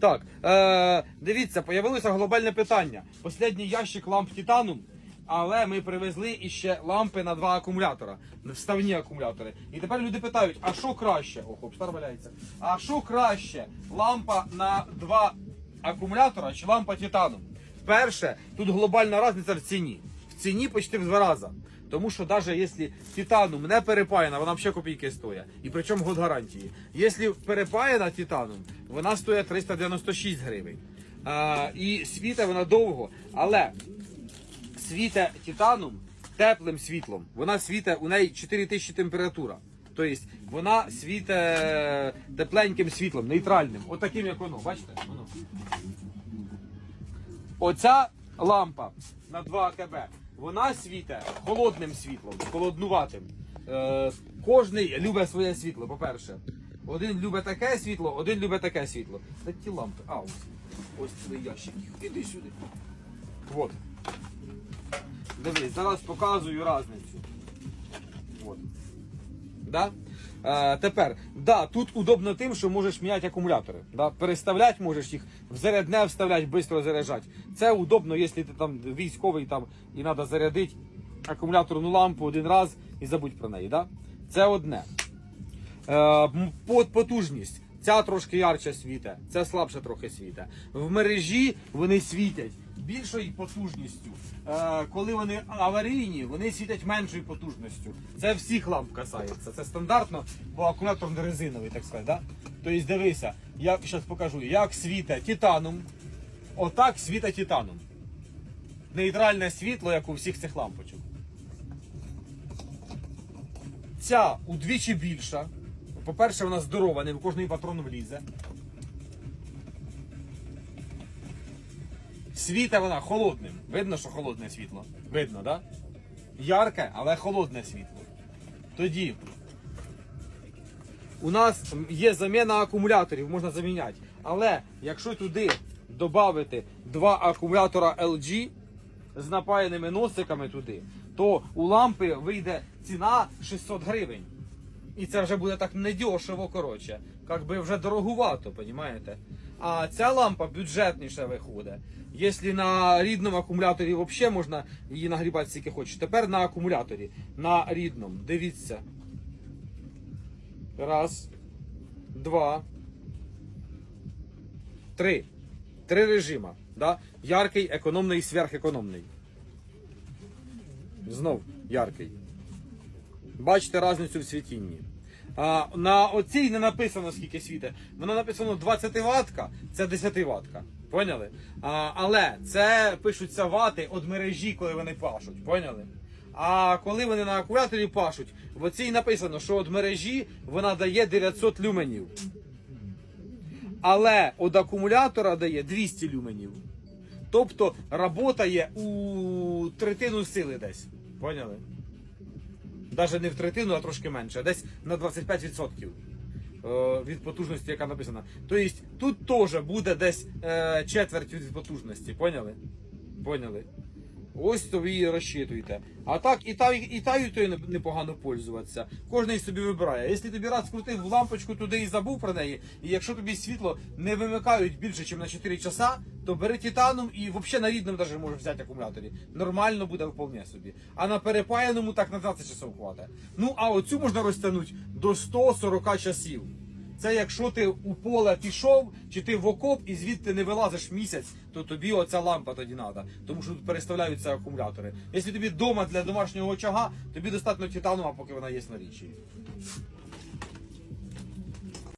Так, е, дивіться, появилося глобальне питання. Послідній ящик ламп Титанум, але ми привезли іще лампи на два акумулятора, вставні акумулятори. І тепер люди питають, а що краще? О, хоп, стар валяється. А що краще? Лампа на два акумулятора чи лампа Титанум? Перше, тут глобальна різниця в ціні. В ціні почти в два рази. Тому що навіть якщо титанум не перепаяна, вона взагалі копійки стоїть. І причому год гарантії. Якщо перепаяна титаном, вона стоїть 396 гривень. А, і світа вона довго. Але світе титаном теплим світлом. Вона світе, у неї 4000 температура. Тобто вона світе тепленьким світлом, нейтральним. Отаким, як воно. Бачите? Воно. Оця лампа на 2 АКБ, вона світе холодним світлом, холоднуватим. Е, кожний любить своє світло, по-перше. Один любить таке світло, один любить таке світло. Та ті лампи. А, ось. Ось цілий ящик. Іди сюди. От. Дивись, зараз показую різницю. От. Да? Е, тепер, да, тут удобно тим, що можеш міняти акумулятори. Да? Переставляти можеш їх, в зарядне вставляти, швидко заряджати. Це удобно, якщо ти там військовий там, і треба зарядити акумуляторну лампу один раз і забудь про неї. Да? Це одне. Е, потужність. Ця трошки ярче світе, це слабше трохи світе. В мережі вони світять більшою потужністю. Е, коли вони аварійні, вони світять меншою потужністю. Це всіх ламп касається. Це стандартно, бо акумулятор не резиновий, так сказати. Да? Тобто дивися, я зараз покажу, як світе титаном, отак світе титаном. Нейтральне світло, як у всіх цих лампочок. Ця удвічі більша. По-перше, вона здорова, не в кожний патрон влізе. Світа вона холодним. Видно, що холодне світло. Видно? Да? Ярке, але холодне світло. Тоді у нас є заміна акумуляторів, можна заміняти. Але якщо туди додати два акумулятора LG з напаяними носиками туди, то у лампи вийде ціна 600 гривень. І це вже буде так недешево, коротше. Як би вже дорогувато, понімаєте? А ця лампа бюджетніше виходить. Якщо на рідному акумуляторі взагалі можна її нагрібати скільки хочеш. Тепер на акумуляторі, на рідному. Дивіться. Раз, два, три. Три режима. Да? Яркий, економний, сверхекономний. Знов яркий. Бачите різницю в світінні. На оцій не написано скільки світить. Воно написано 20 ватка, це 10 ватка. Поняли? А, але це пишуться вати від мережі, коли вони пашуть. Поняли? А коли вони на акумуляторі пашуть, в оцій написано, що від мережі вона дає 900 люменів. Але від акумулятора дає 200 люменів. Тобто роботає у третину сили десь. Поняли? Навіть не в третину, а трошки менше, десь на 25% е, від потужності, яка написана. Тобто тут теж буде десь е, четверть від потужності, поняли? Поняли? Ось то ви її розчитуєте. А так і та, і таю то непогано пользуватися. Кожен собі вибирає. Якщо тобі раз скрутив лампочку туди і забув про неї, і якщо тобі світло не вимикають більше, ніж на 4 часа, то бери титаном і взагалі на рідному навіть можеш взяти акумуляторі. Нормально буде вполне собі. А на перепаяному так на 20 часов хватить. Ну а оцю можна розтягнути до 140 часів. Це якщо ти у поле пішов, чи ти в окоп і звідти не вилазиш місяць, то тобі оця лампа тоді треба. Тому що тут переставляються акумулятори. Якщо тобі вдома для домашнього очага, тобі достатньо титанова, поки вона є на річі.